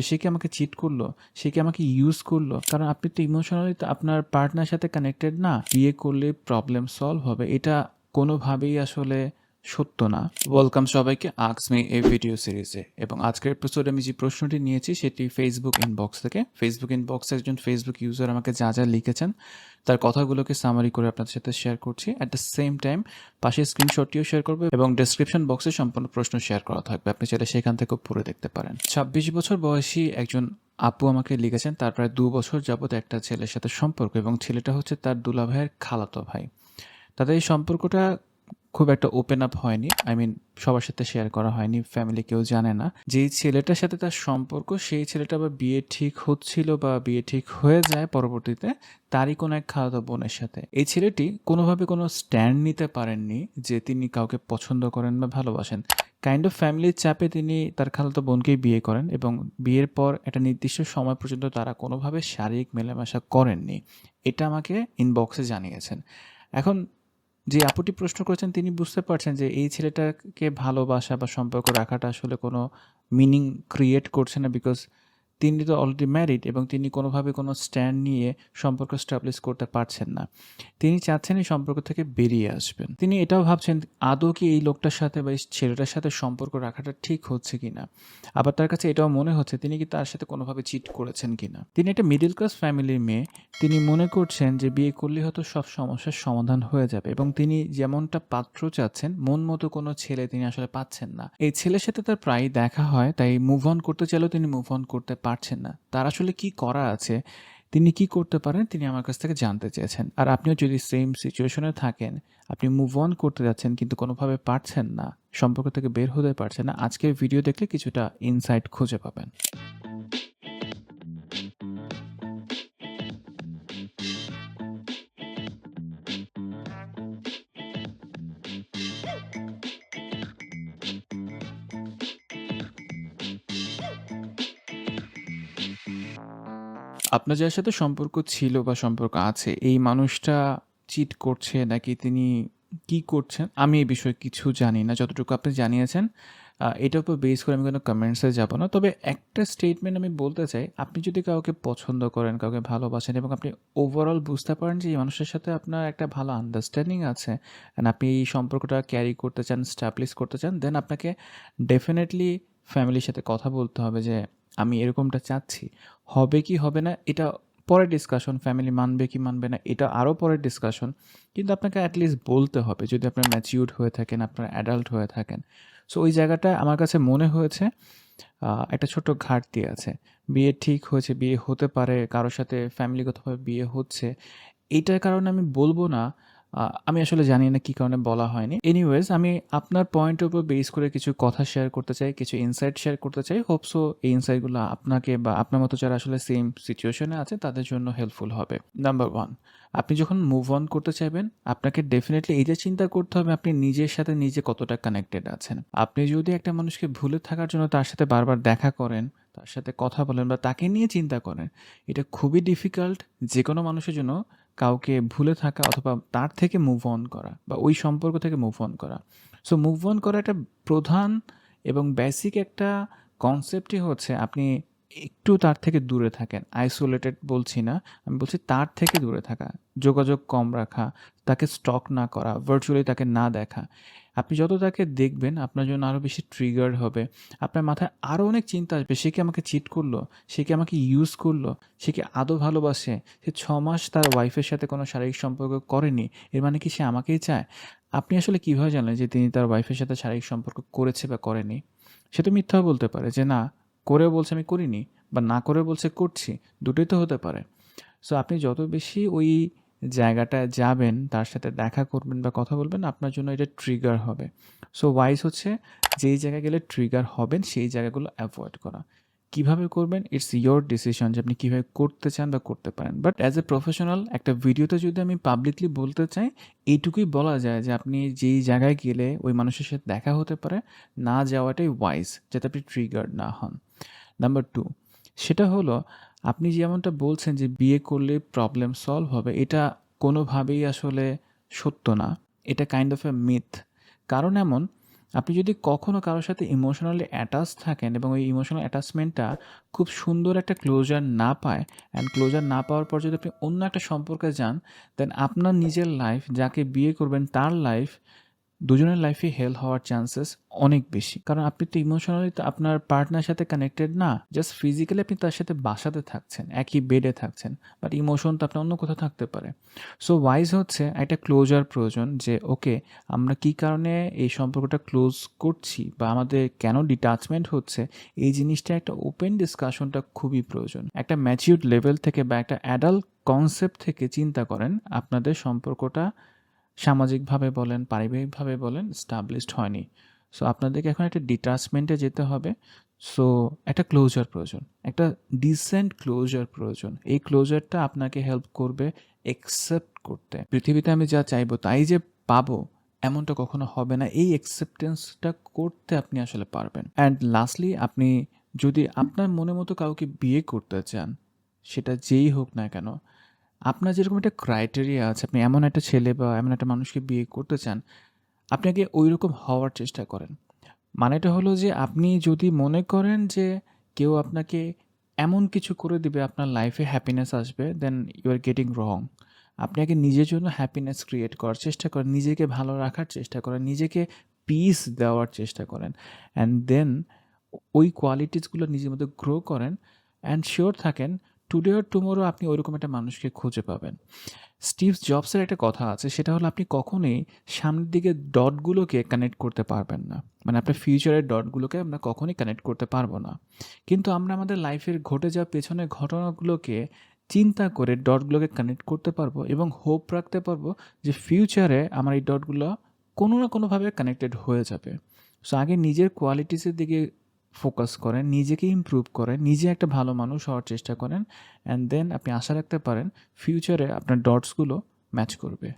সে কি আমাকে চিট করল? সে কি আমাকে ইউজ করল? কারণ আপনি তো ইমোশনালি তো আপনার পার্টনার সাথে কানেক্টেড না। বিয়ে করলে প্রবলেম সলভ হবে। এটা কোনোভাবেই আসলে সত্য না। ওয়েলকাম সবাইকে। আক্স মি এই ভিডিও সিরিজে এবং আজকের এপিসোডে আমি যে প্রশ্নটি নিয়েছি, সেটি ফেসবুক ইনবক্স থেকে। ফেসবুক ইনবক্সে একজন ফেসবুক ইউজার আমাকে যা যা লিখেছেন, তার কথাগুলোকে সামারি করে আপনাদের সাথে শেয়ার করছি। অ্যাট দ্য সেম টাইম পাশে স্ক্রিনশটটিও শেয়ার করবে এবং ডেসক্রিপশন বক্সে সম্পূর্ণ প্রশ্ন শেয়ার করা থাকবে। আপনি চাইলে সেখান থেকেও পড়ে দেখতে পারেন। ছাব্বিশ বছর বয়সী একজন আপু আমাকে লিখেছেন, তার প্রায় দু বছর যাবত একটা ছেলের সাথে সম্পর্ক এবং ছেলেটা হচ্ছে তার দুলা ভাইয়ের খালাতো ভাই। তাদের এই সম্পর্কটা খুব একটা ওপেন আপ হয়নি। আই মিন সবার সাথে শেয়ার করা হয়নি ফ্যামিলি কেউ জানে না। যেই ছেলেটার সাথে তার সম্পর্ক, সেই ছেলেটা আবার বিয়ে ঠিক হচ্ছিল বা বিয়ে ঠিক হয়ে যায় পরবর্তীতে, তারই কোনো এক খালাতো বোনের সাথে। এই ছেলেটি কোনোভাবে কোনো স্ট্যান্ড নিতে পারেননি যে তিনি কাউকে পছন্দ করেন বা ভালোবাসেন। কাইন্ড অফ ফ্যামিলির চাপে তিনি তার খালাতো বোনকেই বিয়ে করেন এবং বিয়ের পর একটা নির্দিষ্ট সময় পর্যন্ত তারা কোনোভাবে শারীরিক মেলামেশা করেননি। এটা আমাকে ইনবক্সে জানিয়েছেন। এখন যে আপুটি প্রশ্ন করেছেন, তিনি বুঝতে পারছেন যে এই ছেলেটাকে ভালোবাসা বা সম্পর্ক রাখাটা আসলে কোনো মিনিং ক্রিয়েট করছে না বিকজ তিনি তো অলরেডি ম্যারিড এবং তিনি কোনোভাবে কোনো স্ট্যান্ড নিয়ে সম্পর্ক স্টাবলিশ করতে পারছেন না। তিনি চাচ্ছেন এই সম্পর্ক থেকে বেরিয়ে আসবেন। তিনি এটাও ভাবছেন, আদৌ কি এই লোকটার সাথে বা এই ছেলেটার সাথে সম্পর্ক রাখাটা ঠিক হচ্ছে কিনা? আবার তার কাছে এটাও মনে হচ্ছে, তিনি কি তার সাথে কোনোভাবে চিট করেছেন কিনা? তিনি একটা মিডল ক্লাস ফ্যামিলির মেয়ে, তিনি মনে করছেন যে বিয়ে করলে হয়তো সব সমস্যার সমাধান হয়ে যাবে এবং তিনি যেমনটা পাত্র চাচ্ছেন, মন মতো কোনো ছেলে তিনি আসলে পাচ্ছেন না। এই ছেলের সাথে তার প্রায় দেখা হয়, তাই মুভ অন করতে চাইলেও তিনি মুভ অন করতে পারছেন না। তার আসলে কি করা আছে? তিনি কি করতে পারেন? তিনি আমার কাছ থেকে জানতে চেয়েছেন। আর আপনিও যদি সেম সিচুয়েশনে থাকেন, আপনি মুভ অন করতে যাচ্ছেন, কিন্তু কোনোভাবে পারছেন না, সম্পর্ক থেকে বের হতে পারছেন না, আজকের ভিডিও দেখলে কিছুটা ইনসাইট খুঁজে পাবেন। আপনার যার সাথে সম্পর্ক ছিল বা সম্পর্ক আছে, এই মানুষটা চিট করছে নাকি তিনি কি করছেন? আমি এই বিষয়ে কিছু জানি না, যতটুকু আপনি জানিয়েছেন এটার উপর বেস করে আমি কোনো কমেন্টসে যাব না। তবে একটা স্টেটমেন্ট আমি বলতে চাই, আপনি যদি কাউকে পছন্দ করেন, কাউকে ভালোবাসেন এবং আপনি ওভারঅল বুঝতে পারেন যে এই মানুষের সাথে আপনার একটা ভালো আন্ডারস্ট্যান্ডিং আছে অ্যান্ড আপনি এই সম্পর্কটা ক্যারি করতে চান স্টাবলিশ করতে চান দেন আপনাকে ডেফিনেটলি ফ্যামিলির সাথে কথা বলতে হবে যে আমি এরকমটা চাচ্ছি। হবে কি হবে না, এটা পরের ডিসকাশন ফ্যামিলি মানবে কি মানবে না, এটা আরও পরের ডিসকাশন কিন্তু আপনাকে অ্যাটলিস্ট বলতে হবে, যদি আপনার ম্যাচিউর্ড হয়ে থাকেন, আপনার অ্যাডাল্ট হয়ে থাকেন। সো ওই জায়গাটা আমার কাছে মনে হয়েছে একটা ছোট ঘাটতি আছে। বিয়ে ঠিক হয়েছে, বিয়ে হতে পারে, কারোর সাথে ফ্যামিলিগতভাবে বিয়ে হচ্ছে, এটার কারণে আমি বলব না আমি আসলে জানি না কী কারণে বলা হয়নি। এনিওয়েজ আমি আপনার পয়েন্টের উপর বেস করে কিছু কথা শেয়ার করতে চাই, কিছু ইনসাইট শেয়ার করতে চাই। হোপসো এই ইনসাইটগুলো আপনাকে বা আপনার মতো যারা আসলে সেম সিচুয়েশনে আছে, তাদের জন্য হেল্পফুল হবে। নাম্বার ওয়ান আপনি যখন মুভ অন করতে চাইবেন, আপনাকে ডেফিনেটলি এই যে চিন্তা করতে হবে, আপনি নিজের সাথে নিজে কতটা কানেক্টেড আছেন। আপনি যদি একটা মানুষকে ভুলে থাকার জন্য তার সাথে বারবার দেখা করেন, তার সাথে কথা বলেন বা তাকে নিয়ে চিন্তা করেন, এটা খুবই ডিফিকাল্ট যে কোনো মানুষের জন্য কাউকে ভুলে থাকা অথবা তার থেকে মুভ অন করা বা ওই সম্পর্ক থেকে মুভ অন করা। সো মুভ অন করা একটা প্রধান এবং বেসিক একটা কনসেপ্টই হচ্ছে আপনি একটু তার থেকে দূরে থাকেন। আইসোলেটেড বলছি না, আমি বলছি তার থেকে দূরে থাকা, যোগাযোগ কম রাখা, তাকে স্টক না করা ভার্চুয়ালি তাকে না দেখা। আপনি যত তাকে দেখবেন, আপনার জন্য আরও বেশি ট্রিগার হবে। আপনার মাথায় আরও অনেক চিন্তা আসবে, সে কি আমাকে চিট করল? সে কি আমাকে ইউজ করল? সে কি আদৌ ভালোবাসে? সে ছ মাস তার ওয়াইফের সাথে কোনো শারীরিক সম্পর্ক করেনি, এর মানে কি সে আমাকেই চায়? আপনি আসলে কীভাবে জানলেন যে তিনি তার ওয়াইফের সাথে শারীরিক সম্পর্ক করেছে বা করেনি? সে তো মিথ্যাও বলতে পারে যে, না করে বলছে আমি করিনি বা না করে বলছে করছি। দুটোই তো হতে পারে। সো আপনি যত বেশি ওই জায়গাটায় যাবেন, তার সাথে দেখা করবেন বা কথা বলবেন, আপনার জন্য এটা ট্রিগার হবে। সো ওয়াইজ হচ্ছে যেই জায়গায় গেলে ট্রিগার হবেন, সেই জায়গাগুলো অ্যাভয়েড করা। কীভাবে করবেন? ইটস ইয়োর ডিসিশন যে আপনি কীভাবে করতে চান বা করতে পারেন। বাট অ্যাজ এ প্রফেশনাল একটা ভিডিওতে যদি আমি পাবলিকলি বলতে চাই, এইটুকুই বলা যায় যে আপনি যেই জায়গায় গেলে ওই মানুষের সাথে দেখা হতে পারে, না যাওয়াটাই ওয়াইজ যাতে আপনি ট্রিগার না হন। নাম্বার টু সেটা হলো আপনি যেমনটা বলছেন যে বিয়ে করলে প্রবলেম সলভ হবে, এটা কোনোভাবেই আসলে সত্য না। এটা কাইন্ড অফ এ মিথ কারণ এমন, আপনি যদি কখনো কারোর সাথে ইমোশনালি অ্যাটাচ থাকেন এবং ওই ইমোশনাল অ্যাটাচমেন্টটা খুব সুন্দর একটা ক্লোজার না পায় অ্যান্ড ক্লোজার না পাওয়ার পর যদি আপনি অন্য একটা সম্পর্কে যান দেন আপনার নিজের লাইফ যাকে বিয়ে করবেন তার লাইফ দুজনের লাইফে হেল হওয়ার চান্সেস অনেক বেশি। কারণ আপনি তো ইমোশনালি তো আপনার পার্টনার সাথে কানেক্টেড না জাস্ট ফিজিক্যালি আপনি তার সাথে বাসাতে থাকছেন, একই বেডে থাকছেন বাট ইমোশন তো আপনার অন্য কোথাও থাকতে পারে। সো ওয়াইজ হচ্ছে একটা ক্লোজার প্রয়োজন যে ওকে আমরা কি কারণে এই সম্পর্কটা ক্লোজ করছি বা আমাদের কেন ডিটাচমেন্ট হচ্ছে, এই জিনিসটা একটা ওপেন ডিসকাশনটা খুবই প্রয়োজন। একটা ম্যাচিউর লেভেল থেকে বা একটা অ্যাডাল্ট কনসেপ্ট থেকে চিন্তা করেন, আপনাদের সম্পর্কটা সামাজিকভাবে বলেন, পারিবারিকভাবে বলেন স্টাবলিশড হয়নি। সো আপনাদেরকে এখন একটা ডিটাচমেন্টে যেতে হবে। সো একটা ক্লোজার প্রয়োজন, একটা ডিসেন্ট ক্লোজার প্রয়োজন। এই ক্লোজারটা আপনাকে হেল্প করবে একসেপ্ট করতে। পৃথিবীতে আমি যা চাইব, তাই যে পাবো, এমনটা কখনো হবে না। এই অ্যাকসেপ্টেন্সটা করতে আপনি আসলে পারবেন। অ্যান্ড লাস্টলি আপনি যদি আপনার মনের মতো কাউকে বিয়ে করতে চান, সেটা যেই হোক না কেন আপনার যেরকম একটা ক্রাইটেরিয়া আছে, আপনি এমন একটা ছেলে বা এমন একটা মানুষকে বিয়ে করতে চান, আপনি আগে ওই রকম হওয়ার চেষ্টা করেন। মানেটা হলো যে আপনি যদি মনে করেন যে কেউ আপনাকে এমন কিছু করে দিবে, আপনার লাইফে হ্যাপিনেস আসবে দেন ইউ আর গেটিং রং আপনি আগে নিজের জন্য হ্যাপিনেস ক্রিয়েট করার চেষ্টা করেন, নিজেকে ভালো রাখার চেষ্টা করেন, নিজেকে পিস দেওয়ার চেষ্টা করেন অ্যান্ড দেন ওই কোয়ালিটিসগুলো নিজের মধ্যে গ্রো করেন অ্যান্ড শিওর থাকেন টুডে আর টুমোরো আপনি ওইরকম একটা মানুষকে খুঁজে পাবেন। স্টিভ জবসের একটা কথা আছে, সেটা হলো আপনি কখনোই সামনের দিকে ডটগুলোকে কানেক্ট করতে পারবেন না। মানে আপনার ফিউচারের ডটগুলোকে আমরা কখনোই কানেক্ট করতে পারব না। কিন্তু আমরা আমাদের লাইফের ঘটে যাওয়া পেছনের ঘটনাগুলোকে চিন্তা করে ডটগুলোকে কানেক্ট করতে পারব এবং হোপ রাখতে পারব যে ফিউচারে আমার এই ডটগুলো কোনো না কোনোভাবে কানেক্টেড হয়ে যাবে। সো আগে নিজের কোয়ালিটিসের দিকে ফোকাস করেন, নিজেকে ইম্প্রুভ করেন, নিজে একটা ভালো মানুষ হওয়ার চেষ্টা করেন অ্যান্ড দেন আপনি আশা রাখতে পারেন ফিউচারে আপনার ডটসগুলো ম্যাচ করবে।